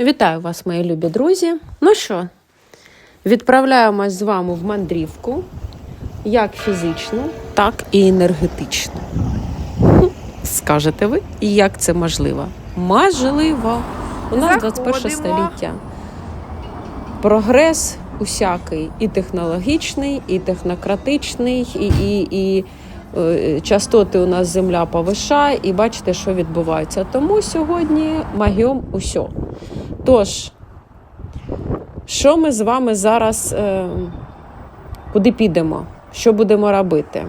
Вітаю вас, мої любі друзі. Ну що, відправляємось з вами в мандрівку, як фізичну, так і енергетичну. Скажете ви, і як це можливо? Можливо. У нас 21 століття. Прогрес усякий і технологічний, і технократичний, і, і, і е, частоти у нас земля повишає, і бачите, що відбувається. Тому сьогодні магіом усьо. Тож, що ми з вами зараз, е, куди підемо? Що будемо робити?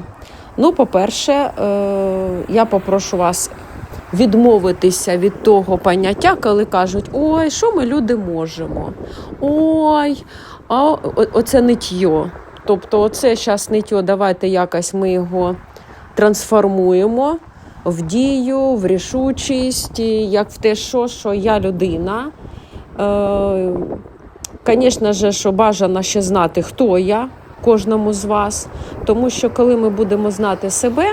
Ну, по-перше, е, я попрошу вас відмовитися від того поняття, коли кажуть, ой, що ми люди можемо? Ой, а оце ниттє. Тобто, оце зараз ниттє, давайте якось ми його трансформуємо в дію, в рішучість, як в те, що, що я людина. Е, Звісно ж, що бажано ще знати, хто я кожному з вас. Тому що коли ми будемо знати себе,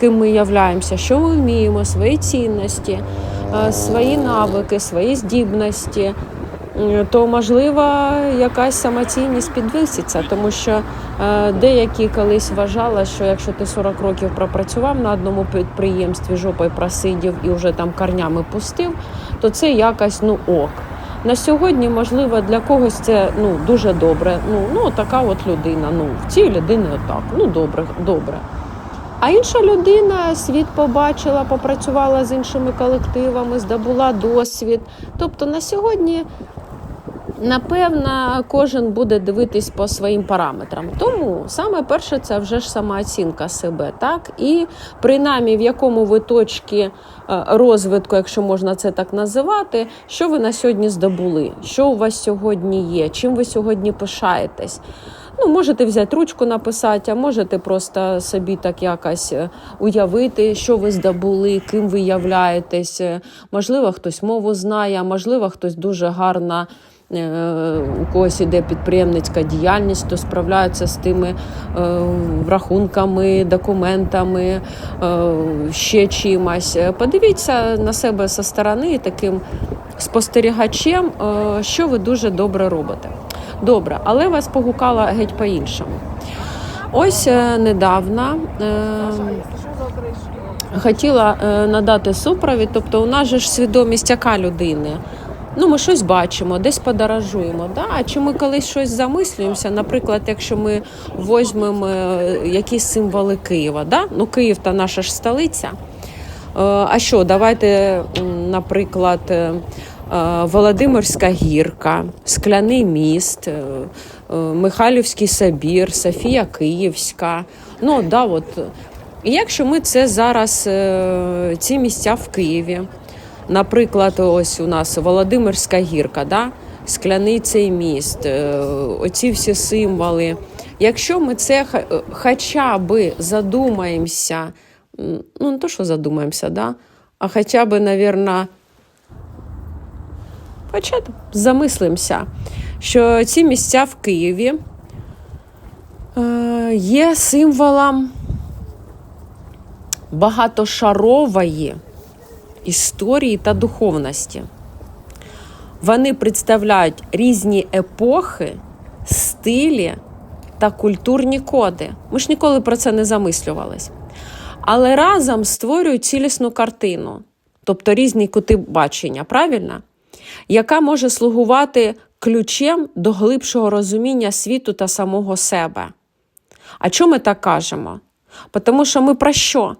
ким ми являємося, що ми вміємо, свої цінності, е, свої навики, свої здібності, то можливо якась самоцінність підвиситься, тому що е, деякі колись вважали, що якщо ти 40 років пропрацював на одному підприємстві, жопою просидів і вже там корнями пустив, то це якось ну ок. На сьогодні, можливо, для когось це ну дуже добре. Ну, ну така от людина. Ну, в цій людини отак. Ну добре, добре. А інша людина світ побачила, попрацювала з іншими колективами, здобула досвід. Тобто на сьогодні, напевно, кожен буде дивитись по своїм параметрам. Тому саме перше це вже ж самооцінка себе, так? І принаймні в якому ви точці е, розвитку, якщо можна це так називати, що ви на сьогодні здобули, що у вас сьогодні є, чим ви сьогодні пишаєтесь. Ну, можете взяти ручку написати, а можете просто собі так якось е, уявити, що ви здобули, ким ви являєтесь. Можливо, хтось мову знає, можливо, хтось дуже гарна. Е, У когось іде підприємницька діяльність, то справляється з тими е, рахунками, документами, е, ще чимось. Подивіться на себе зі сторони таким спостерігачем, що ви дуже добре робите. Добре, але вас погукала геть по-іншому. Ось недавно хотіла надати супровід, тобто у нас же ж свідомість яка людини. Ну, ми щось бачимо, десь подорожуємо. Да? А чи ми колись щось замислюємося? Наприклад, якщо ми візьмемо е, якісь символи Києва, да? ну Київ та наша ж столиця. Е, А що, давайте, наприклад, е, Володимирська гірка, Скляний міст, Михайлівський собір, Софія Київська. Ну, да, от. І якщо ми це зараз, ці місця в Києві, наприклад, ось у нас Володимирська гірка, да? Скляний цей міст, е, оці всі символи. Якщо ми це хоча би задумаємося, ну не то, що задумаємося, да? а хоча б, мабуть, хоча б замислимося, що ці місця в Києві е, є символом багатошарової історії та духовності. Вони представляють різні епохи, стилі та культурні коди. Ми ж ніколи про це не замислювались. Але разом створюють цілісну картину, тобто різні кути бачення, правильно? яка може слугувати ключем до глибшого розуміння світу та самого себе. А чому ми так кажемо? Тому що ми про що?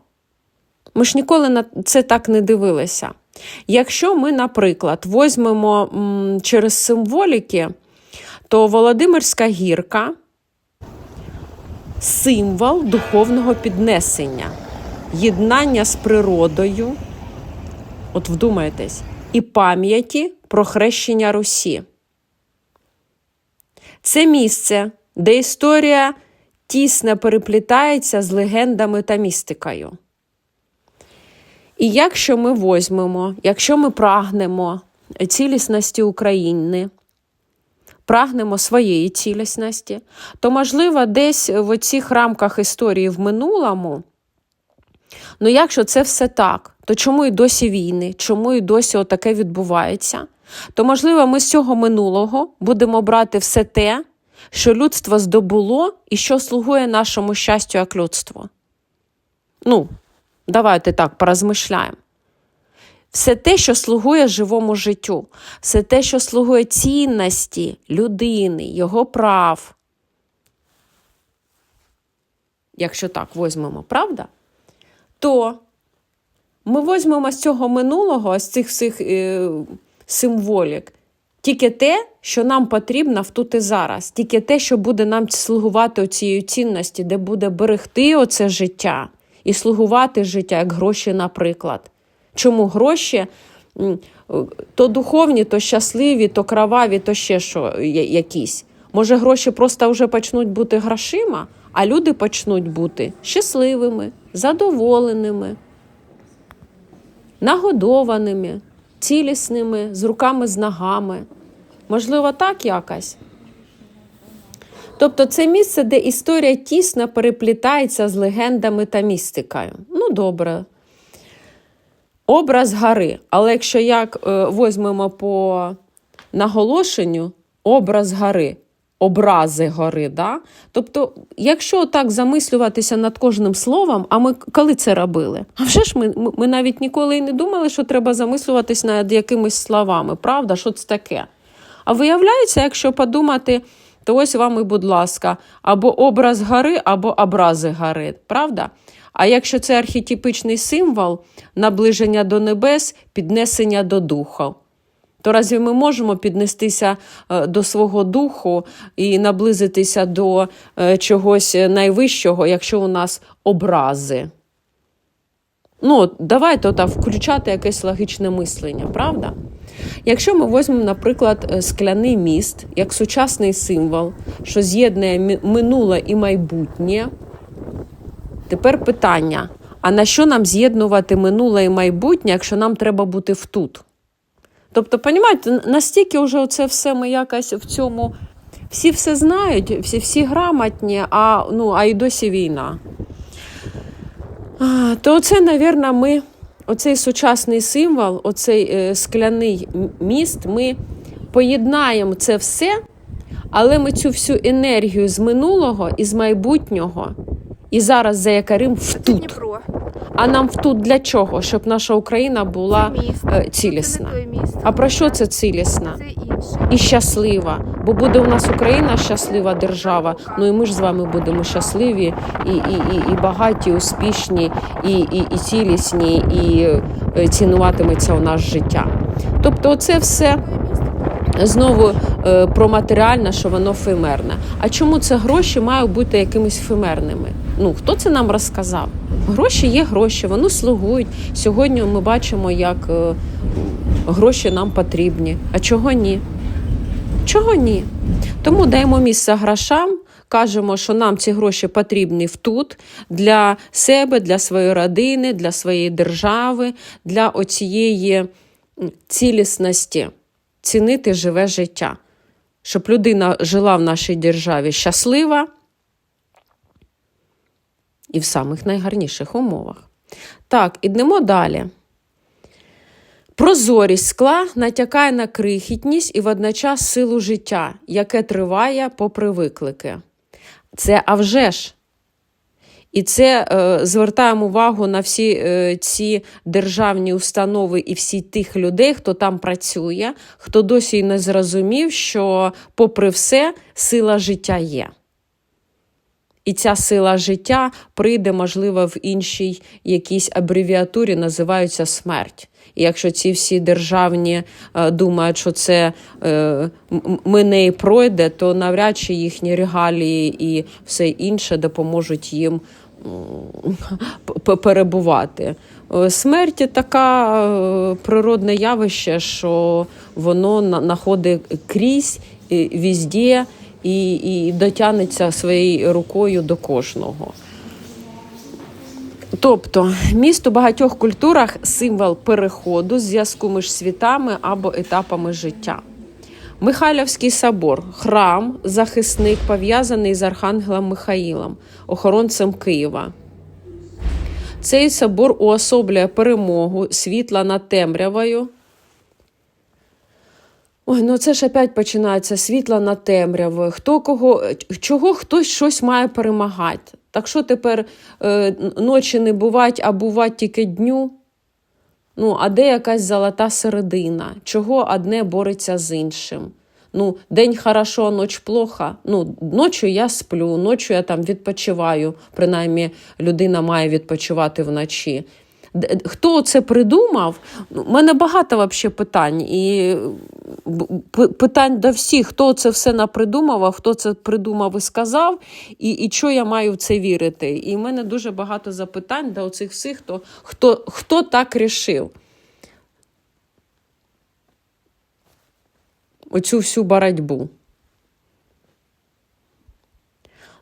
Ми ж ніколи на це так не дивилися. Якщо ми, наприклад, візьмемо м, через символіки, то Володимирська гірка символ духовного піднесення, єднання з природою, от вдумайтесь, і пам'яті про хрещення Русі. Це місце, де історія тісно переплітається з легендами та містикою. І якщо ми возьмемо, якщо ми прагнемо цілісності України, прагнемо своєї цілісності, то, можливо, десь в оцих рамках історії в минулому Ну, якщо це все так, то чому і досі війни? Чому і досі отаке відбувається? то, можливо, ми з цього минулого будемо брати все те, що людство здобуло і що слугує нашому щастю як людство. Ну, давайте так порозмишляємо. Все те, що слугує живому життю, все те, що слугує цінності людини, його прав. Якщо так возьмемо, правда? То ми візьмемо з цього минулого, з цих всіх е, символік, тільки те, що нам потрібно в тут і зараз, тільки те, що буде нам слугувати цією цінності, де буде берегти оце життя і слугувати життя, як гроші, наприклад. Чому гроші то духовні, то щасливі, то кроваві, то ще що якісь. Може, гроші просто вже почнуть бути грошима, а люди почнуть бути щасливими, задоволеними, нагодованими, цілісними, з руками, з ногами. Можливо, так якось. Тобто це місце, де історія тісно переплітається з легендами та містикою. Ну, добре. Образ гори. Але якщо як е, візьмемо по наголошенню, образ гори, образи гори. Да? Тобто, якщо так замислюватися над кожним словом, а ми коли це робили? А вже ж ми, ми навіть ніколи і не думали, що треба замислюватись над якимись словами, правда? Що це таке? А виявляється, якщо подумати, то ось вам і, будь ласка, або образ гори, або образи гори, правда? А якщо це архетипичний символ наближення до небес, піднесення до духа, то разві ми можемо піднестися е, до свого духу і наблизитися до е, чогось найвищого, якщо у нас образи? Ну, давайте ота включати якесь логічне мислення, правда? Якщо ми візьмемо, наприклад, е, скляний міст як сучасний символ, що з'єднує минуле і майбутнє, тепер питання: а на що нам з'єднувати минуле і майбутнє, якщо нам треба бути в тут? Тобто, понімаєте, настільки вже це все ми якось в цьому. Всі все знають, всі, всі грамотні, а, ну, а й досі війна. То оце, навірно, ми, оцей сучасний символ, оцей е, скляний міст, ми поєднаємо це все, але ми цю всю енергію з минулого і з майбутнього, і зараз заякарим в Це тут. А нам втут тут для чого? Щоб наша Україна була е, цілісна. А про що це цілісна? Це. І щаслива, бо буде у нас Україна щаслива держава. Ну і ми ж з вами будемо щасливі, і, і, і, і багаті, успішні, і, і, і цілісні, і е, цінуватиметься у нас життя. Тобто, оце все знову е, про матеріальне, що воно фемерне. А чому це гроші мають бути якимись фемерними? Ну хто це нам розказав? Гроші є гроші, вони слугують. Сьогодні ми бачимо, як е, гроші нам потрібні. А чого ні? Чого ні? Тому даємо місце грошам. Кажемо, що нам ці гроші потрібні тут для себе, для своєї родини, для своєї держави, для оцієї цілісності цінити живе життя, щоб людина жила в нашій державі щаслива і в самих найгарніших умовах. Так, ідемо далі. Прозорість скла натякає на крихітність і водночас силу життя, яке триває попри виклики. Це а ж. І це е, звертаємо увагу на всі е, ці державні установи і всі тих людей, хто там працює, хто досі й не зрозумів, що, попри все, сила життя є. І ця сила життя прийде, можливо, в іншій якійсь абревіатурі, називаються смерть. І якщо ці всі державні е, думають, що це е, м- і пройде, то навряд чи їхні регалії і все інше допоможуть їм перебувати. Е, Смерть така природне явище, що воно на- находить крізь і візде і, і дотягнеться своєю рукою до кожного. Тобто міст у багатьох культурах символ переходу, зв'язку між світами або етапами життя. Михайлівський собор храм, захисник, пов'язаний з Архангелом Михаїлом, охоронцем Києва. Цей собор уособлює перемогу світла над темрявою, Ой, ну це ж опять починається світла на темряву. Хто кого, чого хтось щось має перемагати. Так що тепер е, ночі не бувать, а бувать тільки дню? Ну, а де якась золота середина? Чого одне бореться з іншим? Ну, день хорошо, а ноч плохо. Ну, ночі я сплю, ночі я там відпочиваю. Принаймні, людина має відпочивати вночі. Хто це придумав? У мене багато вообще питань. І питань до всіх, хто це все напридумав, хто це придумав і сказав, і, і що я маю в це вірити. І в мене дуже багато запитань до оцих всіх, хто, хто, хто так рішив. Оцю всю боротьбу.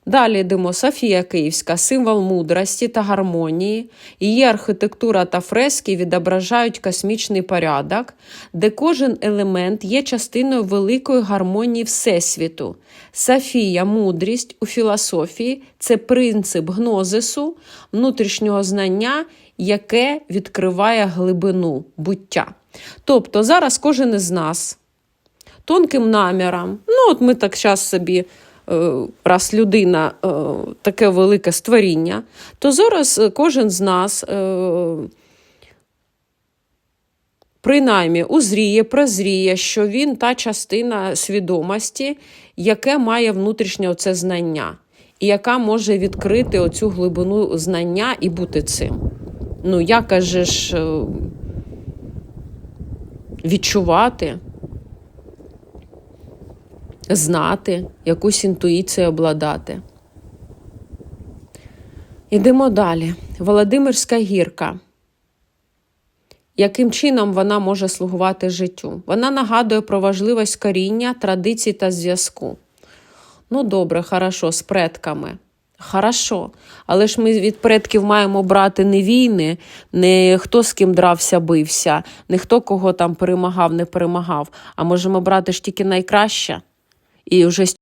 Далі йдемо Софія Київська, символ мудрості та гармонії. Її архітектура та фрески відображають космічний порядок, де кожен елемент є частиною великої гармонії Всесвіту. Софія, мудрість у філософії це принцип гнозису, внутрішнього знання, яке відкриває глибину буття. Тобто зараз кожен із нас тонким наміром. Ну, от ми так зараз собі, раз людина е, таке велике створіння, то зараз е, кожен з нас. е, Принаймні узріє, прозріє, що він та частина свідомості, яке має внутрішнє оце знання, і яка може відкрити оцю глибину знання і бути цим. Ну, як кажеш, е, відчувати, знати, якусь інтуїцію обладати. Йдемо далі. Володимирська гірка. Яким чином вона може слугувати життю? Вона нагадує про важливість коріння, традицій та зв'язку. Ну, добре, хорошо, з предками. Хорошо. Але ж ми від предків маємо брати не війни, не хто з ким дрався, бився, не хто кого там перемагав, не перемагав, а можемо брати ж тільки найкраще. І уже